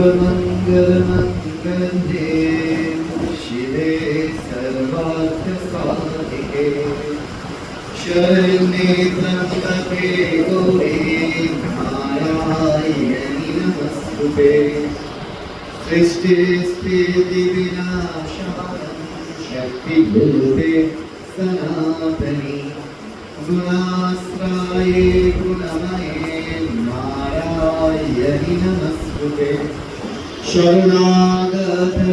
मङ्गलमङ्गले शिवे सर्वार्थसाधिके। शरण्ये त्र्यम्बके गौरी नारायणि नमस्तुते। सृष्टिस्थितिविनाशानं शक्तिभूते सनातनी। गुणाश्राये नमस्कृते शरणागतदीनाथ्य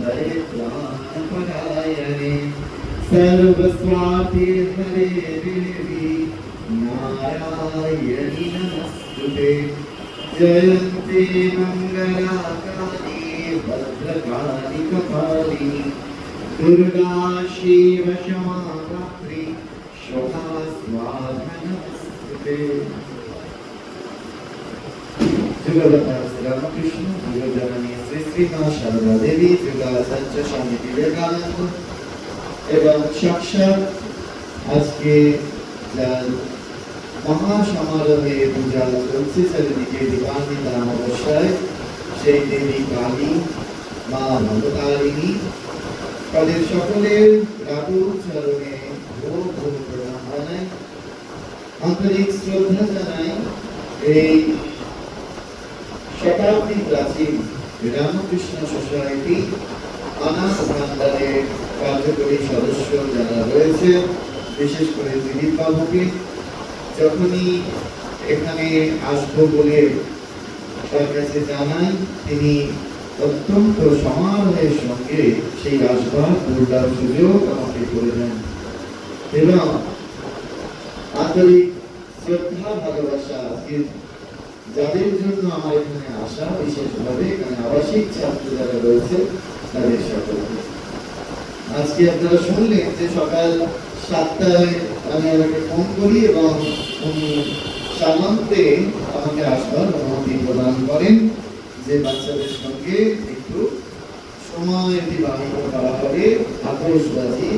परित्राणपरायणे सर्वस्वार्थी देवी नारायणि नमस्कृते जयन्ती मङ्गलाकाली भद्रकाली कपालिनी दुर्गा शिव क्षमा रात्रि स्वाहा রামকৃষ্ণ প্রিয়জননী শ্রী শ্রীমা সারদা দেবী প্রিয়াচার্য স্বামী বিবেকানন্দ এবং সাক্ষাৎ আজকে মহাসমারোহে পূজা চলছে সেদিকে দীপান্বিত অবস্থায় সেই দেবী কালী মা ভগতারিণী তাদের সকলের রাতুর চরণে ভোগ ভোগ প্রণাম জানাই আন্তরিক শ্রদ্ধা জানাই এই শতাব্দী প্রাচীন রামকৃষ্ণ সোসাইটি অনাথ কার্যকরী সদস্য যারা রয়েছে, বিশেষ করে দিলীপ যখনই এখানে আসব বলে তার কাছে জানাই, তিনি অত্যন্ত সমারোহের সঙ্গে সেই আসবার দুর্গার সুযোগ আমাকে করে দেন। এবং আন্তরিক শ্রদ্ধা, ভালোবাসা যাদের জন্য আমার এখানে আসা, বিশেষভাবে এখানে আবাসিক ছাত্র যারা রয়েছে, তাদের সকলকে। আজকে আপনারা শুনলেন যে সকাল সাতটায় আমি ওনাকে ফোন করি এবং উনি সামান্তে আমাকে আসবার অনুমতি প্রদান করেন যে বাচ্চাদের সঙ্গে একটু সময় অতিবাহিত করা হবে আতসবাজি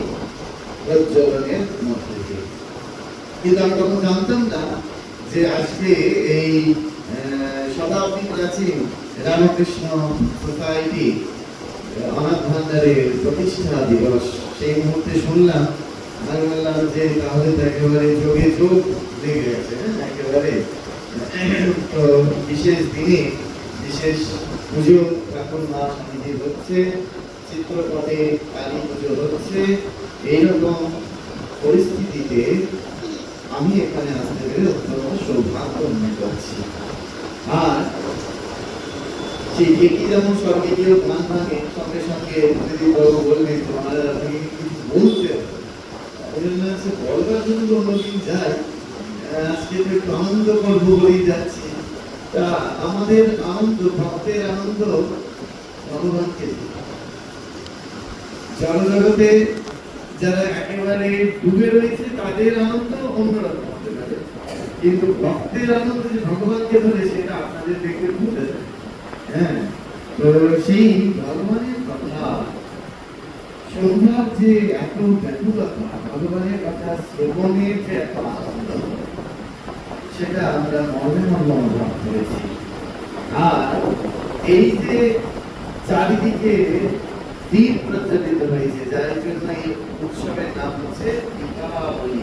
প্রজ্বলনের মধ্যে কিন্তু আমি তখন জানতাম না যে আজকে এই শতাব্দী প্রাচীন রামকৃষ্ণ সোসাইটি অনাথ ভান্ডারের প্রতিষ্ঠা দিবস। সেই মুহূর্তে শুনলাম, আমি বললাম যে তাহলে তো একেবারে যোগে যোগ লেগে গেছে হ্যাঁ একেবারে। তো বিশেষ দিনে বিশেষ পুজো এখন মা সমিতি হচ্ছে, চিত্রপটে কালী পুজো হচ্ছে। এইরকম পরিস্থিতিতে আমি এখানে আসতে পেরে অত্যন্ত সৌভাগ্য মনে করছি আর সেই একই যেমন ভাঙে সঙ্গে সঙ্গে যদি বললেন তোমার আপনি বলতে বলবার জন্য অন্যদিন যাই আজকে তো একটু আনন্দ করব বলেই যাচ্ছি। তা আমাদের আনন্দ, ভক্তের আনন্দ ভগবানকে। জড়জগতে যারা একেবারে ডুবে রয়েছে, তাদের আনন্দ অন্যরকম। কিন্তু ভক্তের আনন্দ যে ভগবানকে ধরে সেটা আপনাদের দেখতে বুঝে যায় হ্যাঁ তো সেই ভগবানের কথা সন্ধ্যার যে এত ভগবানের কথা, শ্রবণের যে এত আনন্দ, সেটা আমরা মনে মনে অনুভব করেছি। আর এই যে চারিদিকে দ্বীপ প্রজ্বলিত হয়েছে, যার জন্য এই উৎসবের নাম হচ্ছে দীপাবলি।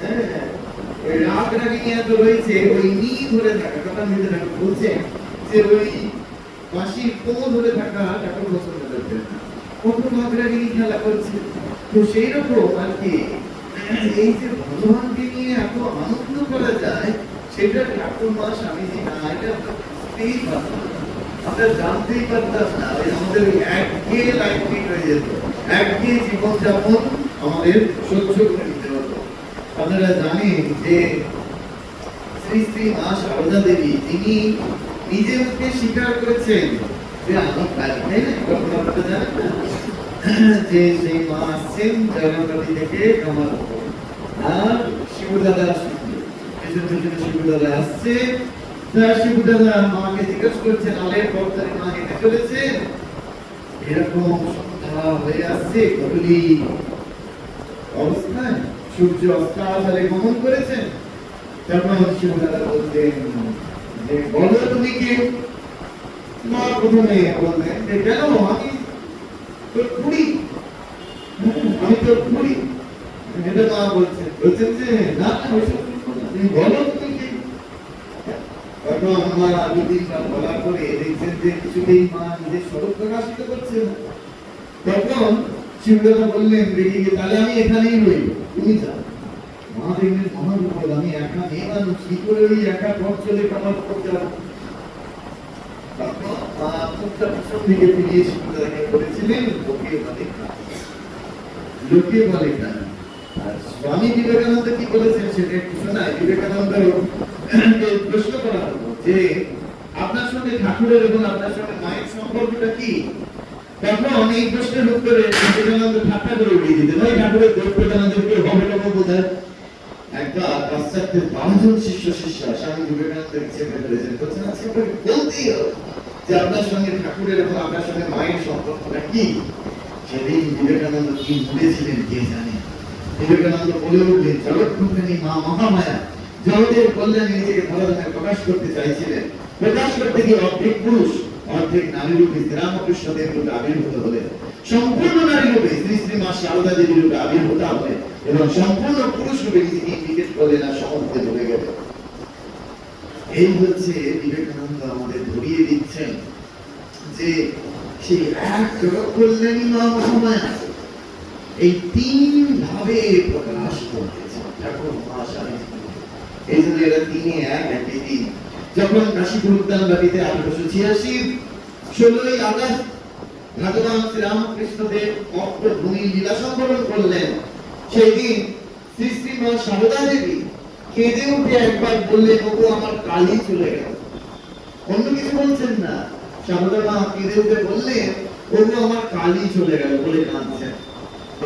হ্যাঁ রাগ রাগিনী এত রয়েছে, ওই নি ধরে থাকা, কথা মধ্যে ঠাকুর বলছেন যে ওই বাঁশি পো ধরে থাকা ঠাকুর পছন্দ করতেন কত রাগ রাগিনী খেলা করছে। তো সেই রকম আর কি, এই যে ভগবানকে নিয়ে এত আনন্দ করা যায়, সেটা ঠাকুর মা স্বামীজি না, এটা আমরা জানতেই পারতাম না, আমাদের একঘেয়ে লাইফ হয়ে যেত একঘেয়ে জীবনযাপন আমাদের সহ্য আপনারা জানেন যে শ্রী শ্রী মা সারদা দেবী, তিনি নিজে মুখে স্বীকার করেছেন যে আমার কাজ নেই না? যে সেই মা আসছেন জগন্নাথী থেকে আমার আর শিবদাদা শিবদাদা আসছে। শিবদাদা মাকে জিজ্ঞেস করছেন, আলের মা হেঁটে চলেছেন? এরকম সন্ধ্যা হয়ে আসছে অবস্থায় সূর্য অস্তাচলে গমন করেছেন। তখন শিবদাদা বলতেন যে, বলো তুমি কে? মা প্রথমে বললেন যে, কেন? আমি তোর কুড়ি আমি তোর কুড়ি এটা মা বলছেন বলছেন যে, না। তুমি বলো তুমি কে? তখন আমার আগে দিনবার বলার পরে দেখছেন যে, কিছুতেই মা নিজের স্বরূপ প্রকাশিত করছে না। তখন শিবদাদা বললেন রেগে তাহলে আমি এখানেই রইব তুমি যাও। মা দেখলেন মহাবিপদ আমি একা মেয়ে মানুষ কি করে ওই একা পথ চলে বলে কাজ আর স্বামী বিবেকানন্দ কি বলেছেন সেটা একটু শোনায় বিবেকানন্দ প্রশ্ন করা যে, আপনার সঙ্গে ঠাকুরের এবং আপনার সঙ্গে মায়ের সম্পর্কটা কি? তখন এই প্রশ্নের উত্তরে বিবেকানন্দ ঠাট্টা করে দিতেন। ওই ঠাকুরের হবে একবার পাশ্চাত্যের পাঁচজন শিষ্য শিষ্যা, স্বামী বিবেকানন্দের আজকে বলতেই যে আপনার সঙ্গে ঠাকুরের এবং আপনার সঙ্গে মায়ের সম্পর্কটা কি? সেদিন বিবেকানন্দ কি বলেছিলেন কে জানে? বিবেকানন্দ বলে উঠলেন মা মহামায়া, জগতের কল্যাণে নিজেকে ধরাধামে প্রকাশ করতে চাইছিলেন। প্রকাশ করতে গিয়ে অর্ধেক পুরুষ অর্ধেক নারী রূপে শ্রীরামকৃষ্ণদেব রূপে আবির্ভূত হলেন। সম্পূর্ণ নারী রূপে শ্রী শ্রী মা শারদা দেবী রূপে আবির্ভূত হলেন এবং সম্পূর্ণ পুরুষ রূপে নিজেকে ইন্ডিকেট করলেন আর সমর্থে বলে গেলেন। এই হচ্ছে বিবেকানন্দ আমাদের ধরিয়ে দিচ্ছেন যে সেই এক কল্যাণী মহামায়া এই তিন ভাবে প্রকাশ করতেছে ঠাকুর, মা এই জন্য এরা তিনে এক, একই দিন যখন কাশীপুর উদ্যান বাটিতে আঠারোশো ছিয়াশি, ষোলোই আগস্ট ভগবান শ্রীরামকৃষ্ণ দেব অর্থভূমি লীলা সম্বরণ করলেন। সেই দিন শ্রী শ্রী মা সারদা দেবী কেঁদে উঠে একবার বললেন, ওগো, আমার কালি চলে গেল। অন্য কিছু বলছেন না। সারদা মা কেঁদে উঠে বললেন, ওগো, আমার কালি চলে গেল বলে কাঁদছেন।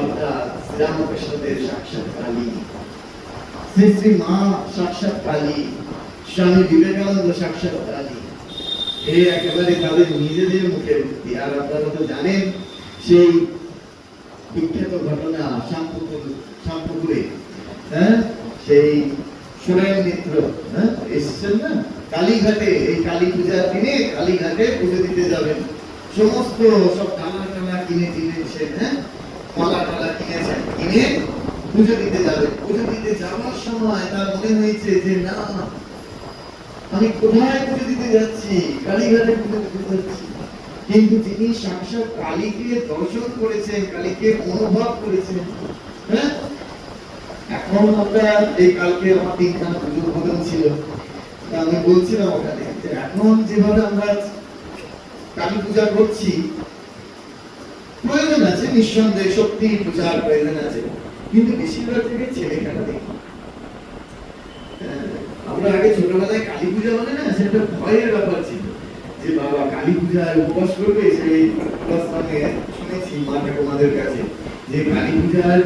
অর্থাৎ শ্রীরামকৃষ্ণদেব সাক্ষাৎ কালী শ্রী শ্রী মা সাক্ষাৎ কালী স্বামী বিবেকানন্দ সাক্ষাৎ কালী এ একেবারে তাদের নিজেদের মুখের উক্তি আর আপনারা তো জানেন, সেই বিখ্যাত ঘটনা শ্যামপুকুর, শ্যামপুকুরে হ্যাঁ? সেই সুরেন মিত্র হ্যাঁ? এসেছেন না? কালীঘাটে, এই কালী পূজার দিনে কালীঘাটে পুজো দিতে যাবেন। সমস্ত সব টানা টানা কিনে কিনেছেন হ্যাঁ? মালা টালা কিনেছেন, কিনে পুজো দিতে যাবে পুজো দিতে যাওয়ার সময় তার মনে হয়েছে যে, না আমি কোথায় পুজো দিতে যাচ্ছি? কালীঘাটে পুজো দিতে যাচ্ছি। কিন্তু যিনি সাক্ষাৎ কালীকে দর্শন করেছেন, কালীকে অনুভব করেছেন হ্যাঁ? এখন আমরা এই কালকে আমার তিনখানা পুজো উদ্বোধন ছিল। আমি বলছিলাম ওখানে যে এখন যেভাবে আমরা কালী পূজা করছি, প্রয়োজন আছে, নিঃসন্দেহে সত্যি পূজার প্রয়োজন আছে। কিন্তু বেশিরভাগ থেকে ছেলে খেলা দেখি। আমরা আগে ছোটবেলায় কালী পূজা মানে না সেটা ভয়ের ব্যাপার ছিল। যে বাবা কালী পূজায় উপবাস করবে সেই মানে শুনেছি মা ঠাকুমাদের কাছে যে কালী পূজার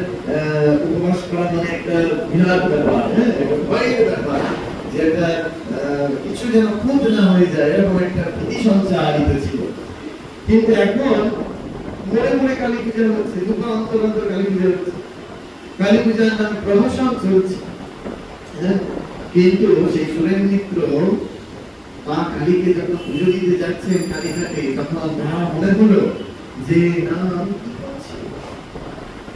উপবাস করা মানে একটা বিরাট ব্যাপার হ্যাঁ একটা ভয়ের ব্যাপার। যেটা আহ, কিছু যেন খুব না হয়ে যায় এরকম একটা ভীতি সঞ্চারিত ছিল। কিন্তু এখন মনে মনে কালী পূজা হচ্ছে দুটো অন্তর অন্তর কালী পূজা হচ্ছে কালী পূজার নামে প্রহসন চলছে। হ্যাঁ? কিন্তু সেই সুরেন মিত্র মা কালীকে যখন পুজো দিতে যাচ্ছেন কালীঘাটে, তখন তার মনে হলো যে, না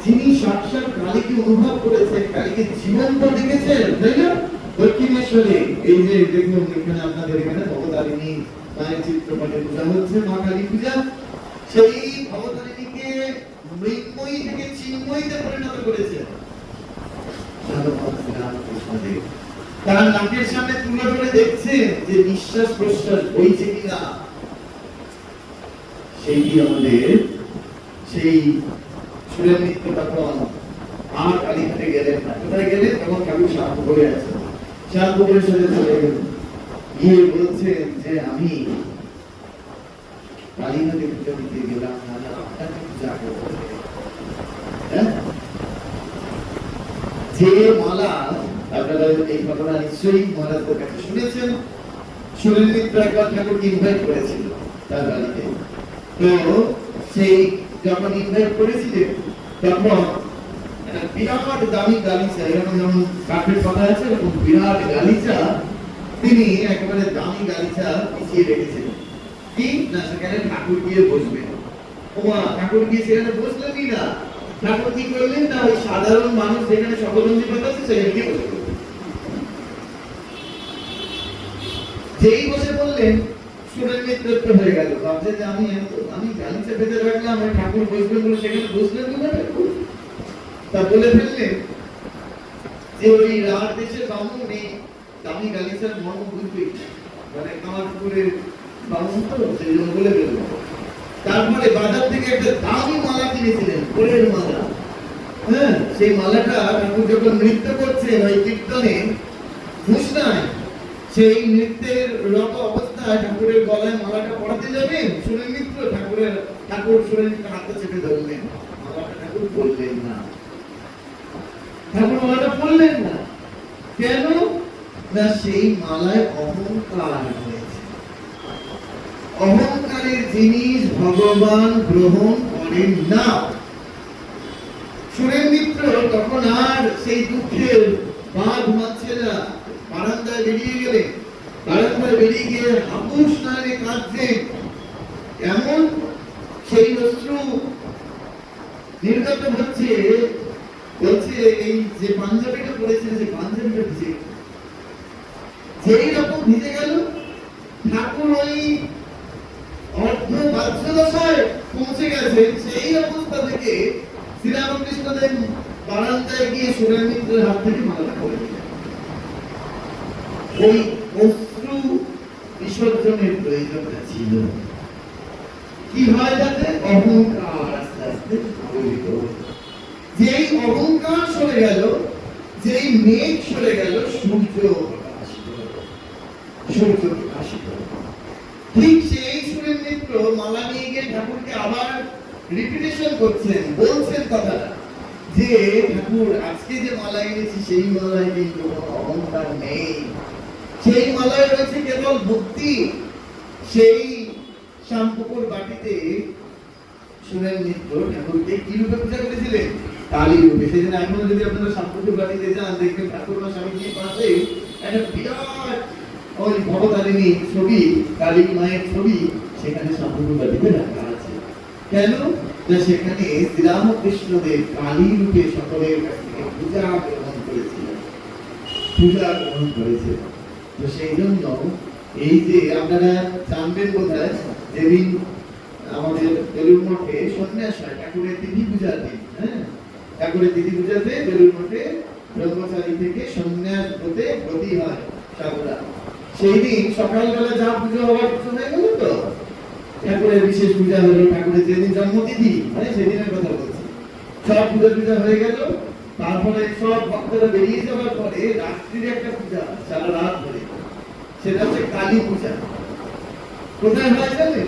যিনি সাক্ষাৎ কালীকে অনুভব করেছেন, কালীকে জীবন্ত দেখেছেন, তাই না? দক্ষিণেশ্বরে, এই যে দেখুন, এখানে আপনাদের এখানে মায়ের চিত্রপটে পূজা হচ্ছে, মা কালী পূজা। সেই ভবতারিণীকে মৃন্ময়ী থেকে চিন্ময়ীতে পরিণত করেছেন ভগবান শ্রীরামকৃষ্ণদেব তার নাকের সামনে তুলে ধরে দেখছে যে নিঃশ্বাস প্রশ্বাস বইছে কিনা। সেইটি আমাদের? সেই সুরের নৃত্য তখন আর কালীঘাটে গেলেন না। কোথায় গেলেন? তখন কাকু সাহায্য করে আছে শান্তপুরের সাথে চলে গেল গিয়ে বলছেন যে, আমি কালী নদী পুজো দিতে গেলাম নানা আপনাকে পূজা করতে হ্যাঁ? যে মালা আপনারা এই ঘটনা নিশ্চয়ই কাছে শুনেছেন। ঠাকুরকে ইনভাইট করেছিল তার বাড়িতে। তো সেই যখন ইনভাইট করেছিলেন, তখন বিরাট দামি গালিচা, এরকম যেমন কাঠের আছে, এরকম বিরাট গালিচা, তিনি একেবারে দামি গালিচা পিছিয়ে রেখেছিলেন কি? না, সেখানে ঠাকুর গিয়ে বসবেন। ওমা, ঠাকুর গিয়ে সেখানে বসলেনই না। ঠাকুর কি করলেন? না ওই সাধারণ মানুষ যেখানে পাতা আছে, সেখানে গিয়ে বসে যেই বসে বললেন সুরের নেতৃত্ব হয়ে গেল। ভাবছে যে আমি আমি গালিচা পেতে রাখলাম, আমি ঠাকুর বসবেন বলে সেখানে বসলেন না ঠাকুর তা বলে ফেললেন যে ওই রাত দেশের বামুন নেই দামি গালিচার মর্ম বুঝবেই। না। মানে কামারপুরের বামুন তো, সেই জন্য বলে ফেলল তারপরে বাজার থেকে একটা দামি মালা কিনেছিলেন, ফুলের মালা। হ্যাঁ সেই মালাটা ঠাকুর যখন নৃত্য করছেন, ওই কীর্তনে ঘুষনায় সেই নৃত্যের রত অবস্থায় ঠাকুরের গলায় মালাটা পরাতে যাবেন সুরেন মিত্র ঠাকুরের ঠাকুর মিত্র হাতে চেপে ধরলেন। মালাটা ঠাকুর বললেন না। ঠাকুর মালাটা পড়লেন না। কেন? না, সেই মালায় অহংকার রয়েছে। অহংকারের জিনিস ভগবান গ্রহণ করেন না। সুরেন মিত্র তখন আর সেই দুঃখের বাঁধ মানছে না বারান্দায় বেরিয়ে গেলেন বারান্দায় বেরিয়ে গিয়ে হাপুস নারে কাঁদছেন এমন সেই অশ্রু নির্গত হচ্ছে বলছে এই যে পাঞ্জাবিটা পরেছেন সেই পাঞ্জাবিটা ভিজে। যেই রকম ভিজে গেল ঠাকুর ওই অর্ধ বাহ্যদশায় পৌঁছে গেছে সেই অবস্থা থেকে শ্রীরামকৃষ্ণদেব বারান্দায় গিয়ে সুরেন হাত থেকে মালাটা করে দিলেন ওই অশ্রু বিসর্জনের প্রয়োজনটা ছিল। কি হয় যাতে? অহংকার আস্তে আস্তে গলিত যেই অহংকার সরে গেল, যেই মেঘ সরে গেল, সূর্য সূর্য প্রকাশিত ঠিক সেই সুরের মিত্র মালা নিয়ে গিয়ে ঠাকুরকে আবার রিপিটেশন করছেন, বলছেন কথাটা। যে ঠাকুর, আজকে যে মালা এনেছি, সেই মালায় কিন্তু অহংকার নেই। সেই মালায় রয়েছে কেবল ভক্তি, সেই শ্যামপুকুর বাটিতে সুরেন মিত্র কি রূপে পূজা করেছিলেন রূপে। জন্য এখনও যদি আপনারা শ্যামপুকুর বাটিতে যান, দেখবেন স্বামীজির পাশে একটা বিরাট ওই ছবি, কালী মায়ের ছবি, সেখানে শ্যামপুকুর বাটিতে রাখা আছে। কেন? না, সেখানে শ্রীরামকৃষ্ণদেব কালী রূপে সকলের কাছ থেকে পূজা গ্রহণ করেছিলেন। পূজা গ্রহণ করেছে তো সেই জন্য এই যে আপনারা জানবেন বোধহয় যেদিন আমাদের বেলুর মঠে সন্ন্যাস হয়, ঠাকুরের তিথি পূজার দিন হ্যাঁ? ঠাকুরের তিথি পূজাতে বেলুর মঠে ব্রহ্মচারী থেকে সন্ন্যাস হতে গতি হয় সাধুরা। সেই দিন সকালবেলা যা পুজো হওয়ার পুজো হয়ে গেল তো? ঠাকুরের বিশেষ পূজা হলো ঠাকুরের যেদিন জন্মতিথি মানে সেদিনের কথা বলছি। সব পূজা পূজা হয়ে গেল, তারপরে সব ভক্তরা বেরিয়ে যাওয়ার পরে রাত্রির একটা পূজা, সারা রাত সেটা হচ্ছে কালী পূজা। কোথায় হয় জানেন?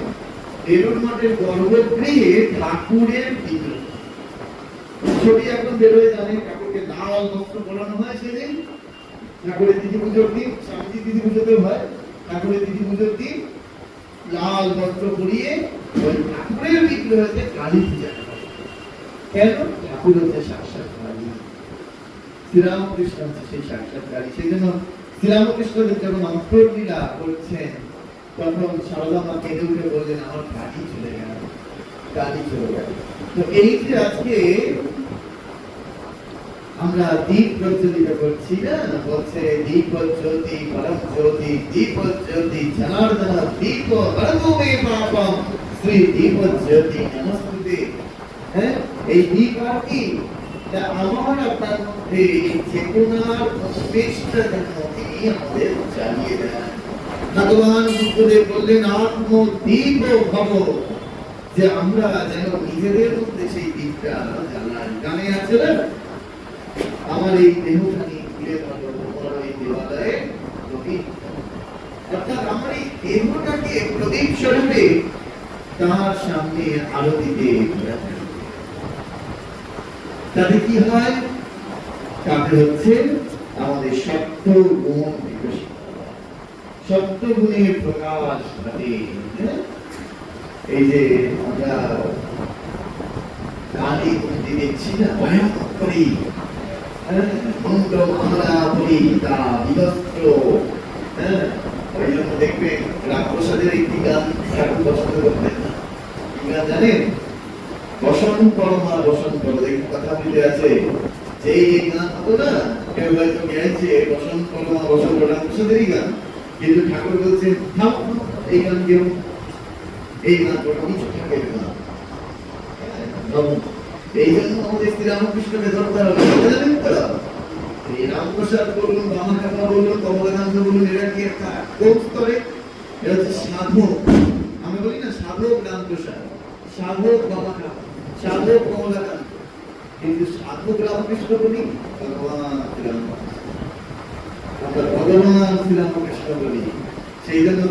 বেলুর মঠের গর্ভগৃহে ঠাকুরের বিগ্রহ ছবি এখন বেরোয় জানেন ঠাকুরকে লাল বস্ত্র পরানো হয় সেদিন। ঠাকুরের তিথি পুজোর দিন স্বামীজি তিথি পুজোতেও হয়। ঠাকুরের তিথি পুজোর দিন লাল বস্ত্র পরিয়ে ওই ঠাকুরের বিগ্রহতে কালী পূজা। কেন? ঠাকুর হচ্ছে সাক্ষাৎ কালী শ্রীরামকৃষ্ণ হচ্ছে সেই সাক্ষাৎ সেই জন্য শ্রীরামকৃষ্ণদেব যখন অন্তর্লীলা করছেন তখন সারদা মা কেঁদে উঠে বললেন, আমার কালী চলে গেল কালী চলে গেল। তো এই যে আজকে আমরা দীপ প্রজ্বলিত করছি না, বলছে দীপ জ্যোতি পরম জ্যোতি, দীপ জ্যোতি জনার্দন দীপ পরমো পাপম। শ্রী দীপ জ্যোতি নমস্তুতে। হ্যাঁ এই দীপ আর কি? আমার এই ভগবান বুদ্ধদেব বললেন আত্ম দীপ ভব। যে আমরা যেন নিজেদের মধ্যে সেই আছে না? আমার এই অর্থাৎ আমার এই দেহটাকে প্রদীপ স্বরূপে তার সামনে ঘোরাতে হবে। তাতে কি হয়? তাতে হচ্ছে আমাদের সত্য গুণ বিকশিত। হয়। গুণের প্রকাশ ঘটে হ্যাঁ? এই যে আমরা দেখছি না ভয়ঙ্কর করি মন্দ আমরা বলি হ্যাঁ? একটি গান ঠাকুর পছন্দ করতেন কি গান জানেন? বসন পরমা বসন পর দেখুন কথা বলে আছে। যে এই গান হতো না, কেউ হয়তো গেছে বসন পরমা বসন পর রামপ্রসাদেরই গান কিন্তু ঠাকুর বলছেন, থাম, এই গান কেউ এই গান প্রথম ঠাকুরের গান এই জন্য আমাদের শ্রী রামকৃষ্ণকে এই রামপ্রসাদ বলুন বামা কাকা বলুন, কমলাকান্ত বলুন, এরা কি একটা কোন স্তরে? এরা হচ্ছে সাধক। আমরা বলি না সাধক রামপ্রসাদ, সাধক বামা সাধক কমলাকান্ত কিন্তু। সাধক রামকৃষ্ণ বলি ভগবান শ্রীরামকৃষ্ণ। ভগবান শ্রীরামকৃষ্ণ বলি। সেই জন্য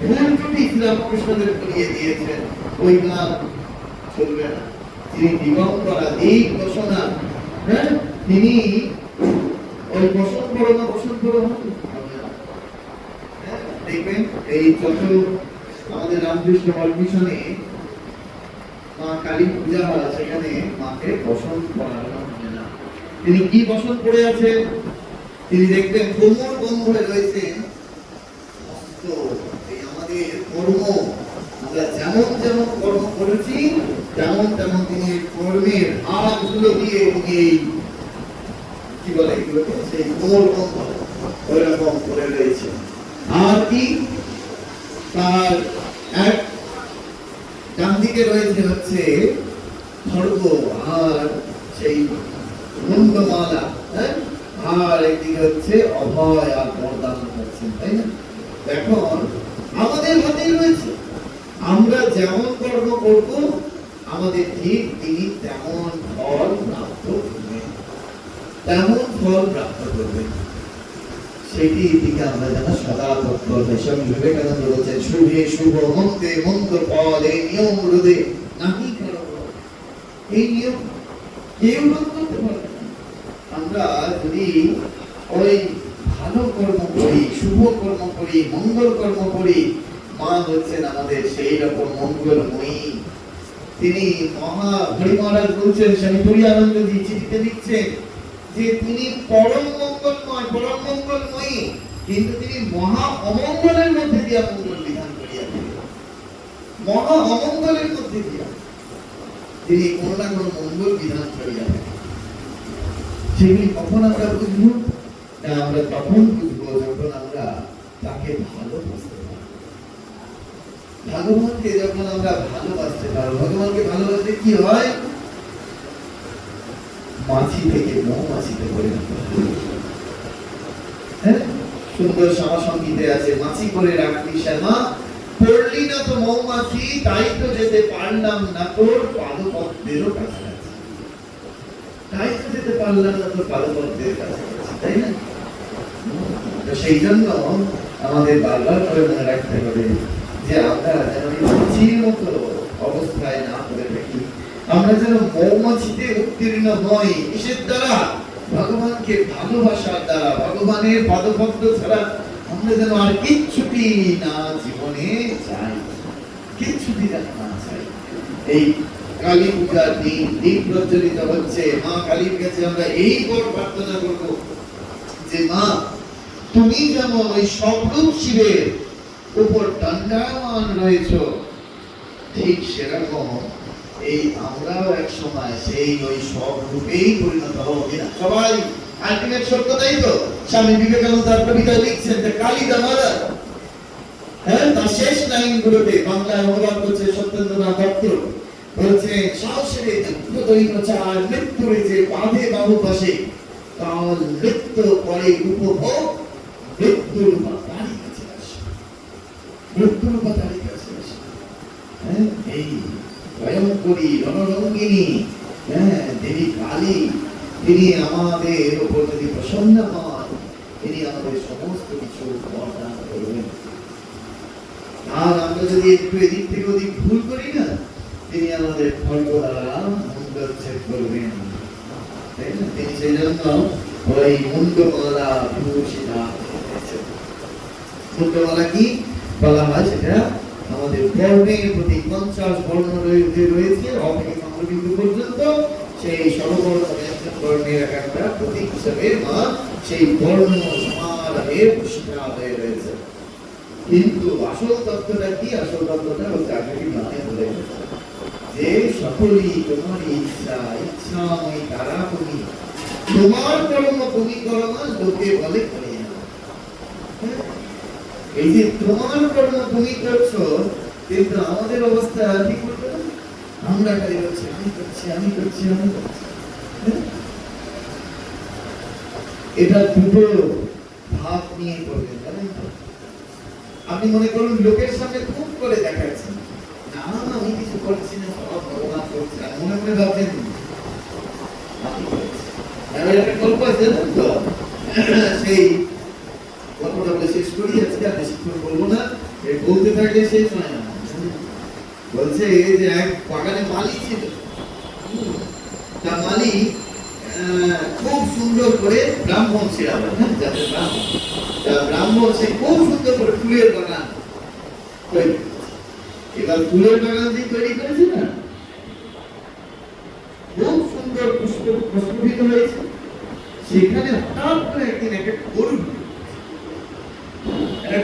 ভুল ত্রুটি শ্রীরামকৃষ্ণদের করিয়ে দিয়েছেন। ওই গান চলবে না। তিনি দিগম্বরা এই ঘোষণা হ্যাঁ? তিনি ওই বসন্ত না বসন্ত হ্যাঁ, দেখবেন এই যত আমাদের রামকৃষ্ণ মিশনে মা কালী পূজা হয় সেখানে মাকে বসন্ত পড়ানো না। তিনি কি বসন্ত পড়ে আছে? তিনি দেখবেন কোমর বন্ধ হয়ে রয়েছেন আমাদের কর্ম। আমরা যেমন যেমন কর্ম করেছি, তেমন তেমন তিনি কর্মের হাতগুলো দিয়ে তিনি কি বলে এগুলোকে? সেই কোমর বন্ধ ওইরকম করে রয়েছে আর কি? তার দিকে রয়েছে হচ্ছে খড়গ আর সেই মুন্ডমালা হ্যাঁ? আর একদিকে হচ্ছে অভয় আর বরদান করছেন, তাই না? এখন আমাদের হাতেই রয়েছে। আমরা যেমন কর্ম করব, আমাদের ঠিক তিনি তেমন ফল প্রাপ্ত করবেন। তেমন ফল প্রাপ্ত করবেন। আমরা যেন সদা তৎপর বিবেকানন্দ বলছেন, শুভে শুভ মন্ত্রে মন্ত্র নিয়ম এই নিয়ম কর্ম করি মঙ্গল কর্ম করি, মা হচ্ছেন আমাদের সেই রকম মঙ্গলময়ী। তিনি মহা হরি মহারাজ বলছেন স্বামী পরিয়ানন্দজি চিঠিতে লিখছেন যে তিনি পরম মঙ্গলময় পরম মঙ্গলময়ী কিন্তু তিনি মহা অমঙ্গলের মধ্যে দিয়া মঙ্গল বিধান করিয়াছেন। মহা অমঙ্গলের মধ্যে দিয়া তিনি কোনো না কোনো মঙ্গল বিধান করিয়াছেন। সেগুলি কখন আমরা বুঝব না, আমরা তখন বুঝব যখন আমরা তাকে ভালোবাসতে ভগবানকে যখন আমরা ভালোবাসতে পারব, ভগবানকে ভালোবাসলে কি হয়? মাছি থেকে মৌমাছিতে পরিণত। হ্যাঁ। সুন্দর সমাসঙ্গীতে আছে। মাছি করে রাখলি শ্যামা। পড়লি না তো মৌমাছি, তাই তো যেতে পারলাম না তোর তাই তো যেতে পারলাম না তোর পাদপদ্মের কাছাকাছি, তাই না? তো সেই জন্য আমাদের বারবার করে মনে রাখতে হবে যে আমরা যেন মাছির মতো অবস্থায় না করে থাকি। আমরা যেন মৌমাছিতে উত্তীর্ণ হই কিসের দ্বারা? ভগবানকে ভালোবাসার দ্বারা, ভগবানের পদপদ্ম ছাড়া আমরা যেন আর কিচ্ছুটি না জীবনে চাই। কিচ্ছুটি যেন না চাই। এই কালী পূজার দিন, দীপ প্রজ্বলিত হচ্ছে। মা কালীর কাছে আমরা এই বড় প্রার্থনা করব যে, মা, তুমি যেমন ওই স্বরূপ শিবের উপর দণ্ডায়মান রয়েছ, ঠিক সেরকম এই আমরাও এক সময় সেই ওই স্বরূপেই পরিণত হব কিনা? সবাই আলটিমেট সত্যতাই তো? স্বামী বিবেকানন্দ তার কবিতায় লিখছেন যে কালী দামারা হ্যাঁ তার শেষ লাইনগুলোতে বাংলায় অনুবাদ করছে সত্যেন্দ্রনাথ দত্ত। বলছে সাহসের দৈন চার মৃত্যুরে যে বাঁধে বাহু পাশে। কাল মৃত্যু করে উপভোগ মৃত্যুর মৃত্যুর বা তারই কাছে হ্যাঁ এই ভয়ঙ্করী রণরঙ্গিনী হ্যাঁ দেবী কালী তিনি আমাদের উপর যদি প্রসন্ন হন, তিনি আমাদের সমস্ত কিছু বরদান করে আমরা যদি একটু এদিক থেকে ওদিক ভুল করি না, তিনি আমাদের খর্গ দ্বারা মুন্ডচ্ছেদ করবেন। তাই না? তিনি সেই জন্য ওই মুন্ডমালা বিভূষিতা। মুন্ডমালা কি? বলা হয় সেটা আমাদের প্রতি পঞ্চাশ রয়েছে। কিন্তু আসল তত্ত্বটা কি? আসল তত্ত্বটা হচ্ছে মানে গেছে। যে সকলই তোমারই ইচ্ছা, ইচ্ছাময় তারা তুমি। তোমার কর্ম তুমি করো না লোকে বলে? এই যে তোমার কর্ম তুমি করছ, কিন্তু আমাদের অবস্থা ঠিক করতে না? আমরা খালি করছি, আমি করছি আমি করছি আমি করছি। হ্যাঁ? এটা দুটো ভাব নিয়ে করবেন, জানেন আপনি মনে করুন, লোকের সামনে খুব করে দেখাচ্ছেন। না, আমি কিছু করছি না সব ভগবান করছে, আর মনে মনে ভাবছেন আমি। গল্প আছে তো? সেই বলে শেষ করি, আজকে আর বেশিক্ষণ বলব না। বলতে থাকলে শেষ হয় না। বলছে যে এক বাগানে মালি ছিল। তা মালি খুব সুন্দর করে ব্রাহ্মণ ছিল হ্যাঁ ব্রাহ্মণ। তা ব্রাহ্মণ সে খুব সুন্দর করে ফুলের বাগান এবার ফুলের বাগান দিয়ে তৈরি করেছে না, খুব সুন্দর প্রস্ফুটিত হয়েছে। সেখানে হঠাৎ করে একদিন একটা গরু। আর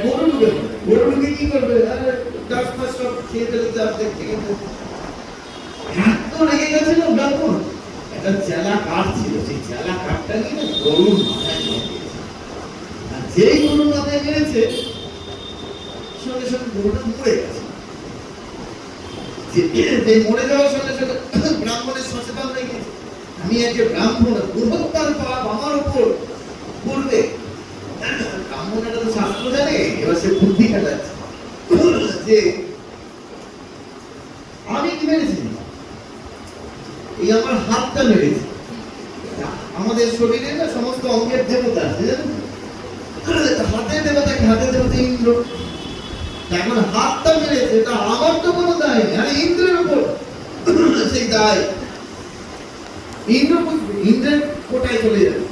যেই গরুর মাথায় মেরেছে, সঙ্গে সঙ্গে গরুটা মরে গেছে। যে- মরে সঙ্গে ব্রাহ্মণের সচেতন আমি একটা ব্রাহ্মণ বৃহত্তর পাপ আমার উপর করবে ব্রাহ্মণেরা তো শাস্ত্র জানে এবার সে বুদ্ধি খাটাচ্ছে। যে আমি কি মেরেছি? এই আমার হাতটা মেরেছে। আমাদের শরীরে না সমস্ত অঙ্গের দেবতা আছে হাতের দেবতা কি? হাতের দেবতা ইন্দ্র। এখন হাতটা মেরেছে, তা আমার তো কোনো দায় আরে ইন্দ্রের উপর। সেই দায়। ইন্দ্র ইন্দ্রের কোটায় চলে যাবে।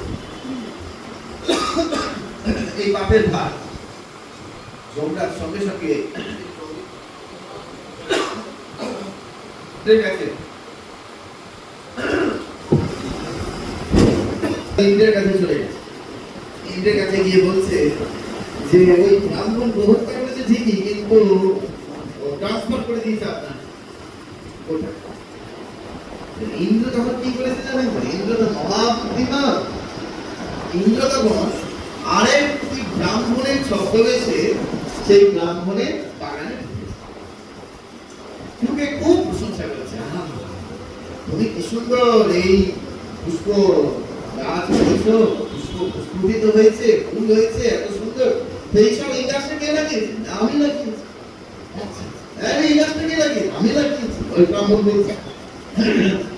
এই পাপের ভার। যমরাজ সঙ্গে সঙ্গে ঠিক আছে। ইন্দ্রের কাছে চলে গেছে। ইন্দ্রের কাছে গিয়ে বলছে যে, ওই ব্রাহ্মণ গ্রহণটা তখন কি করেছে জানেন? ইন্দ্র তো মহাবুদ্ধিমান ছদ্মবেশে সেই ব্রাহ্মণের বাগানে খুব প্রশংসা করেছে। তুমি কি সুন্দর এই পুষ্প গাছ হয়েছো পুষ্প পুষ্পিত হয়েছে ফুল হয়েছে এত সুন্দর। তো এইসব এই গাছটা কে লাগিয়েছে? আমি লাগিয়েছি। আচ্ছা, আমি লাগিয়েছি। ওই ব্রাহ্মণ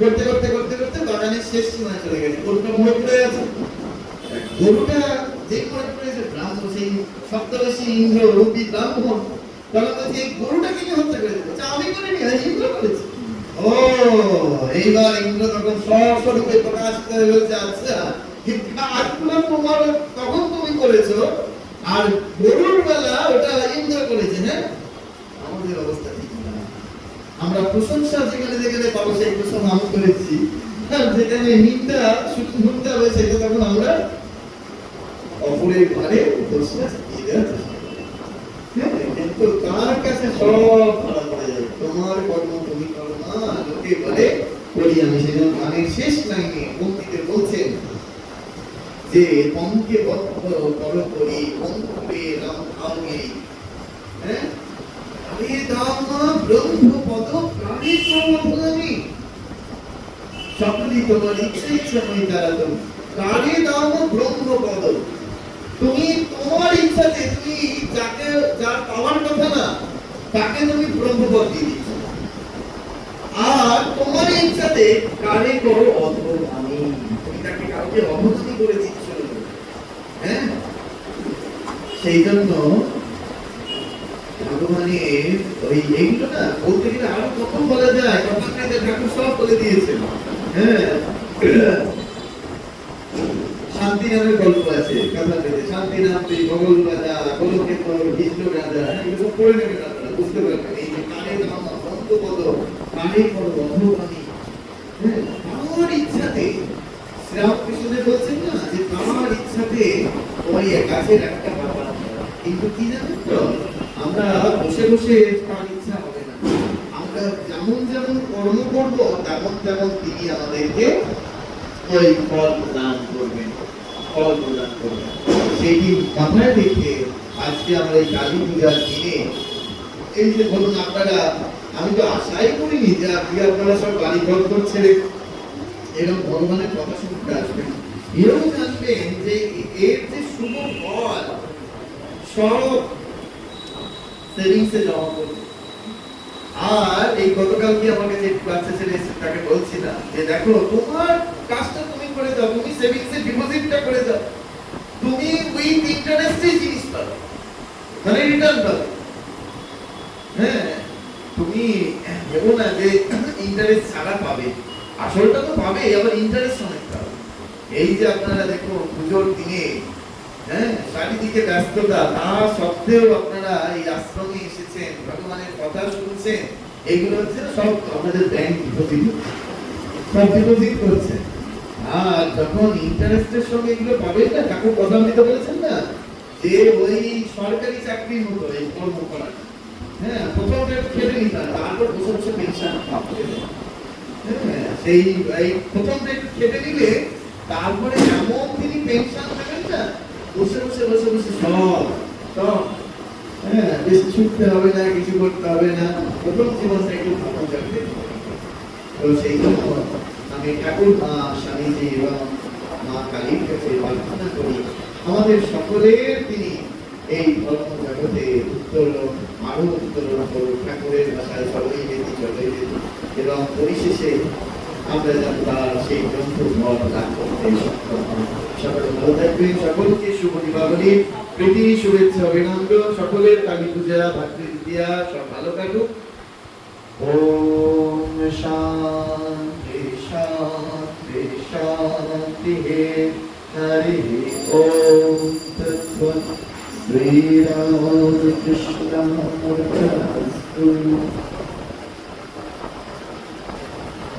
করতে করতে করতে করতে বাগানের শেষ সীমায় চলে গেছে। ব্রাহ্মণ সেই সপ্তদশী ইন্দ্র রূপী ব্রাহ্মণ এই দিয়েছে আমি করিনি ইন্দ্র করেছে। ও, এইবার ইন্দ্র তখন প্রকাশ করে বলছে আচ্ছা তোমার? তখন তুমি করেছ। আর গরুর বেলা ওটা ইন্দ্র করেছে হ্যাঁ? আমাদের অবস্থা ঠিক না। আমরা প্রশংসা যেখানে যেখানে পাবো, সেই প্রশংসা আমি করেছি। যেখানে নিন্দা শুধু শুনতে হবে, সেটা তখন আমরা অপরের ঘরে। হ্যাঁ, কিন্তু তার কাছে তোমার কর্ম তুমি করো লোকে বলে করি আমি সেজন্য গানের শেষ লাইনে পঙ্ক্তিতে বলছেন যে পঙ্কে বদ্ধ কর করি পঙ্কে রাম আগে হ্যাঁ? আরে দামা তোমার ইচ্ছে ইচ্ছে মই তারা তুমি কারে দাম ব্রহ্ম পদ? তুমি তোমার ইচ্ছাতে তুমি যাকে, যার পাওয়ার কথা না, তাকে তুমি ব্রহ্মপদ দিয়ে দিচ্ছ। আর তোমার ইচ্ছাতে কারে করো অধর্মানি তুমি তাকে কাউকে অবনতি করে দিচ্ছ হ্যাঁ? সেই জন্য ভগবানের ওই এইগুলো না, বলতে গেলে আরও কত বলা যায় ঠাকুর সব বলে দিয়েছেন। হ্যাঁ? শান্তি নামের গল্প আছে কথাতে শান্তি নাম তুই মঙ্গল রাজা গোলকে তোর বিষ্ণু রাজা, এগুলো পড়ে আপনারা বুঝতে পারবেন। এই যে নাম অন্ত পদ পদ বন্ধবাণী হ্যাঁ আমার ইচ্ছাতে, শ্রীরামকৃষ্ণদেব বলছেন না, যে আমার ইচ্ছাতে ওই একটা বাবা কিন্তু কি জানেন তো, আমরা বসে বসে তার ইচ্ছা হবে না। আমরা যেমন যেমন কর্ম করব, তেমন তেমন তিনি আমাদেরকে ওই ফল প্রদান করবেন। ফল প্রদান করবেন সেইটি মাথায় রেখে আজকে আমরা এই কালী পূজার দিনে, এই যে বলুন আপনারা, আমি তো আশাই করিনি যে আজকে আপনারা সব বাড়ি ঘর করছে এরকম ভগবানের কথা শুনতে আসবেন। এও জানবেন যে এর যে শুভ ফল, সব সেভিংসে জমা করবে। আর এই গতকালকে আমাকে যে বাচ্চা ছেলে এসে তাকে বলছিলাম যে, দেখো, তোমার কাজটা দাও, তুমি সেভিংসে ডিপোজিটটা করে দাও। তুমি উইথ ইন্টারেস্টে জিনিস পাবে। মানে রিটার্ন পাবে। হ্যাঁ তুমি ভেবো না যে ইন্টারেস্ট ছাড়া পাবে। আসলটা তো পাবে, আবার ইন্টারেস্ট অনেক পাবে। এই যে আপনারা দেখুন, পুজোর দিনে হ্যাঁ চারিদিকে ব্যস্ততা, তা সত্ত্বেও আপনারা এই আশ্রমে এসেছেন, ভগবানের কথা শুনছেন এইগুলো হচ্ছে সব আমাদের ব্যাংক ডিপোজিট সব ডিপোজিট করছে আর যখন ইন্টারেস্টের সঙ্গে এগুলো পাবেন না ঠাকুর কথা দিতে বলেছেন না? যে ওই সরকারি চাকরির মতো এই কর্ম করা হ্যাঁ প্রথম একটু খেটে নিতাম তারপর বসে বসে পেনশন হ্যাঁ সেই, এই প্রথমটা একটু খেটে নিলে, তারপরে এমন তিনি পেনশন পাবেন না, বসে বসে বসে বসে সব সব। হ্যাঁ বেশি ছুটতে হবে না, কিছু করতে হবে না। প্রথম জীবনটা একটু ভালো যাবে। তো সেই জন্য মা স্বামীজি এবং মা কালীর কাছে প্রার্থনা করি, আমাদের সকলের তিনি এই ধর্ম জগতে উত্তরণ আরও উত্তরণ করুন ঠাকুরের ভাষায় সবই বেদি চলে এবং পরিশেষে আমরা যেন তার সেই গ্রন্থ ফল লাভ করতে সক্ষম হই। সকলে ভালো থাকবেন, সকলকে শুভ দীপাবলি, প্রীতি, শুভেচ্ছা, অভিনন্দন, সকলের কালী পূজা, ভাতৃদ্বিতীয়া, সব ভালো কাটুক ওম শান্তি শান্তি হরি ওম তৎসৎ শ্রীরাম কৃষ্ণ